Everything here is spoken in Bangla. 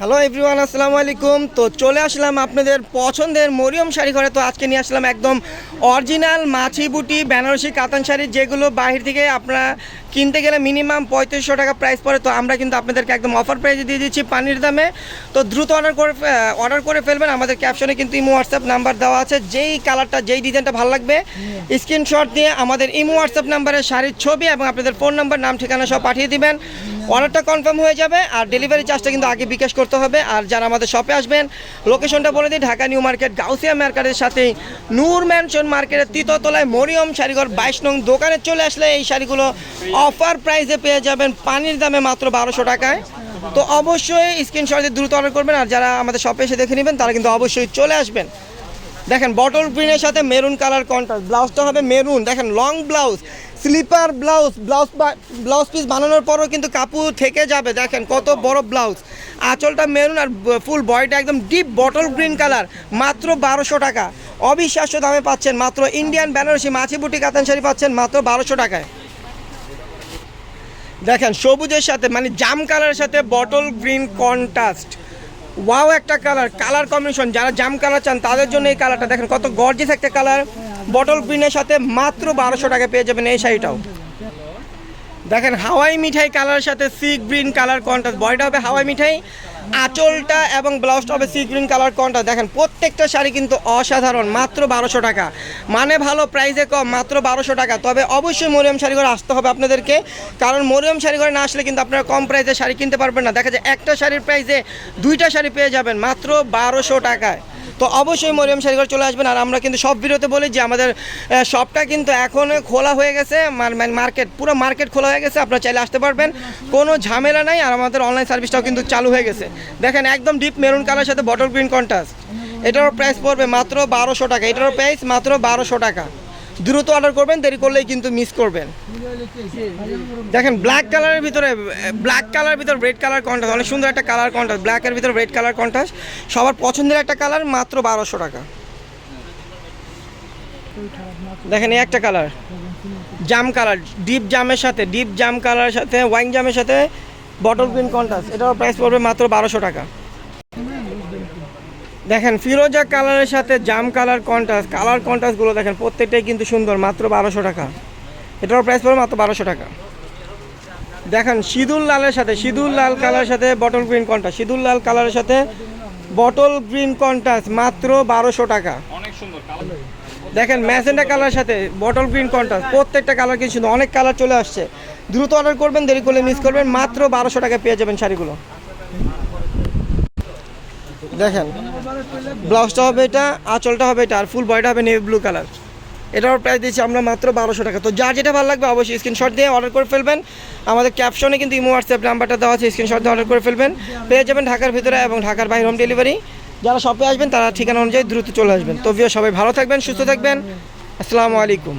হ্যালো এভরিওয়ান আসসালামু আলাইকুম। তো চলে আসলাম আপনাদের পছন্দের মরিয়ম শাড়ি ঘরে। তো আজকে নিয়ে আসলাম একদম অরিজিনাল মাছি বুটি বেনারসি, কাতান শাড়ি, যেগুলো বাহির থেকে আপনারা কিনতে গেলে মিনিমাম পঁয়ত্রিশশো টাকা প্রাইস পড়ে। তো আমরা কিন্তু আপনাদেরকে একদম অফার প্রাইসে দিয়ে দিচ্ছি পানির দামে। তো দ্রুত অর্ডার করে অর্ডার করে ফেলবেন। আমাদের ক্যাপশনে কিন্তু ইমো হোয়াটসঅ্যাপ নাম্বার দেওয়া আছে। যেই কালারটা যেই ডিজাইনটা ভালো লাগবে স্ক্রিনশট দিয়ে আমাদের ইমো হোয়াটসঅ্যাপ নাম্বারে শাড়ির ছবি এবং আপনাদের ফোন নাম্বার নাম ঠিকানা সব পাঠিয়ে দিবেন। অর্ডারটা কনফার্ম হয়ে যাবে আর ডেলিভারি চার্জটা কিন্তু আগে বিকাশ করতে হবে। আর যারা আমাদের শপে আসবেন লোকেশনটা বলে দিই ঢাকা নিউ মার্কেট গাউসিয়া মার্কেটের সাথেই নূর ম্যানশন মার্কেটের তৃতীয়তলায় মরিয়ম শাড়িঘর বাইশ নং দোকানে চলে আসলে এই শাড়িগুলো অফার প্রাইসে পেয়ে যাবেন পানির দামে মাত্র বারোশো টাকায়। তো অবশ্যই স্ক্রিনশট দিয়ে দ্রুত অর্ডার করবেন, আর যারা আমাদের শপে এসে দেখে নেবেন, তারা কিন্তু অবশ্যই চলে আসবেন। দেখেন বটল গ্রিনের সাথে মেরুন কালার কন্ট্রাস্ট ব্লাউজটা হবে মেরুন দেখেন long blouse slipper blouse blouse blouse piece বানানোর পরও কিন্তু কাপড় থেকে যাবে। দেখেন, কত বড় ব্লাউজ আঁচলটা মেরুন আর ফুল বডিটা একদম ডিপ বটল গ্রিন কালার মাত্র বারোশো টাকা। অবিশ্বাস্য দামে পাচ্ছেন মাত্র ইন্ডিয়ান বেনারসি মাছি বুটি কাতান শাড়ি পাচ্ছেন মাত্র বারোশো টাকায়। দেখেন, সবুজের সাথে মানে জাম কালারের সাথে বটল গ্রিন কন্ট্রাস্ট ওয়াও একটা কালার কালার কম্বিনেশন যারা জাম কালার চান, তাদের জন্য এই কালারটা দেখেন, কত গর্জিস একটা কালার বটল গ্রিনের সাথে মাত্র বারোশো টাকা পেয়ে যাবেন এই শাড়িটাও। দেখেন, হাওয়াই মিঠাই কালারের সাথে সি গ্রিন কালার কন্ট্রাস্ট বডিটা হবে হাওয়াই মিঠাই। আঁচলটা এবং ব্লাউজটা হবে সি গ্রিন কালার কন্ট্রাস্ট দেখেন, প্রত্যেকটা শাড়ি কিন্তু অসাধারণ, মাত্র বারোশো টাকা। মানে ভালো প্রাইসে কম, মাত্র বারোশো টাকা। তবে অবশ্যই মরিয়ম শাড়িঘরে আসতে হবে আপনাদেরকে। কারণ মরিয়ম শাড়িঘরে না আসলে কিন্তু আপনারা কম প্রাইসে শাড়ি কিনতে পারবেন না। দেখা যায়, একটা শাড়ির প্রাইসে দুইটা শাড়ি পেয়ে যাবেন, মাত্র বারোশো টাকায়। তো অবশ্যই মরিয়ম শাড়িঘর চলে আসবেন। আর আমরা কিন্তু সব ভিডিওতে বলি যে আমাদের শপটা কিন্তু এখন খোলা হয়ে গেছে। মার্কেট, পুরো মার্কেট খোলা হয়ে গেছে। আপনারা চাইলে আসতে পারবেন। কোনো ঝামেলা নাই। আর আমাদের অনলাইন সার্ভিসটাও কিন্তু চালু হয়ে গেছে। দেখেন একদম ডিপ মেরুন কালার সাথে বটল গ্রিন কন্ট্রাস্ট এটারও প্রাইস পড়বে মাত্র বারোশো টাকা। এটারও প্রাইস মাত্র বারোশো টাকা। দ্রুত অর্ডার করবেন, দেরি করলেই কিন্তু মিস করবেন। দেখেন ব্ল্যাক কালারের ভিতরে ব্ল্যাক কালারের ভিতরে রেড কালার কন্ট্রাস্ট অনেক সুন্দর একটা কালার কন্ট্রাস্ট ব্ল্যাকের ভিতরে রেড কালার কন্ট্রাস্ট সবার পছন্দের একটা কালার মাত্র বারোশো টাকা। দেখেন, এই একটা কালার জাম কালার ডিপ জামের সাথে ডিপ জাম কালারের সাথে ওয়াইন জামের সাথে বটল গ্রিন কন্ট্রাস্ট এটার প্রাইস পড়বে মাত্র বারোশো টাকা। দেখেন ফিরোজা কালারের সাথে জাম কালার কন্ট্রাস্ট কালার কন্ট্রাস্টগুলো দেখেন প্রত্যেকটাই কিন্তু সুন্দর মাত্র বারোশো টাকা। এটার প্রাইস পড়বে মাত্র বারোশো টাকা। দেখেন সিঁদুর লালের সাথে সিঁদুর লাল কালারের সাথে বটল গ্রিন কন্ট্রাস্ট সিঁদুর লাল কালারের সাথে বটল গ্রিন কন্ট্রাস্ট মাত্র বারোশো টাকা। দেখেন ম্যাসেন্ডা কালার সাথে বটল গ্রিন কন্ট্রাস্ট প্রত্যেকটা কালার কিন্তু সুন্দর অনেক কালার চলে আসছে। দ্রুত অর্ডার করবেন দেরি করলে মিস করবেন মাত্র বারোশো টাকা পেয়ে যাবেন শাড়িগুলো। দেখেন, ব্লাউজটা হবে এটা, আঁচলটা হবে এটা, আর ফুল বয়টা হবে নেভি ব্লু কালার এটার প্রাইস দিচ্ছি আমরা মাত্র বারোশো টাকা। তো যার যেটা ভালো লাগবে অবশ্যই স্ক্রিনশট দিয়ে অর্ডার করে ফেলবেন। আমাদের ক্যাপশনে কিন্তু ইমো হোয়াটসঅ্যাপ নাম্বারটা দেওয়া আছে স্ক্রিনশট দিয়ে অর্ডার করে ফেলবেন। পেয়ে যাবেন ঢাকার ভিতরে এবং ঢাকার বাইরে হোম ডেলিভারি যারা শপে আসবেন, তারা ঠিকানা অনুযায়ী দ্রুত চলে আসবেন। তো ভিও সবাই ভালো থাকবেন, সুস্থ থাকবেন। আসসালামু আলাইকুম।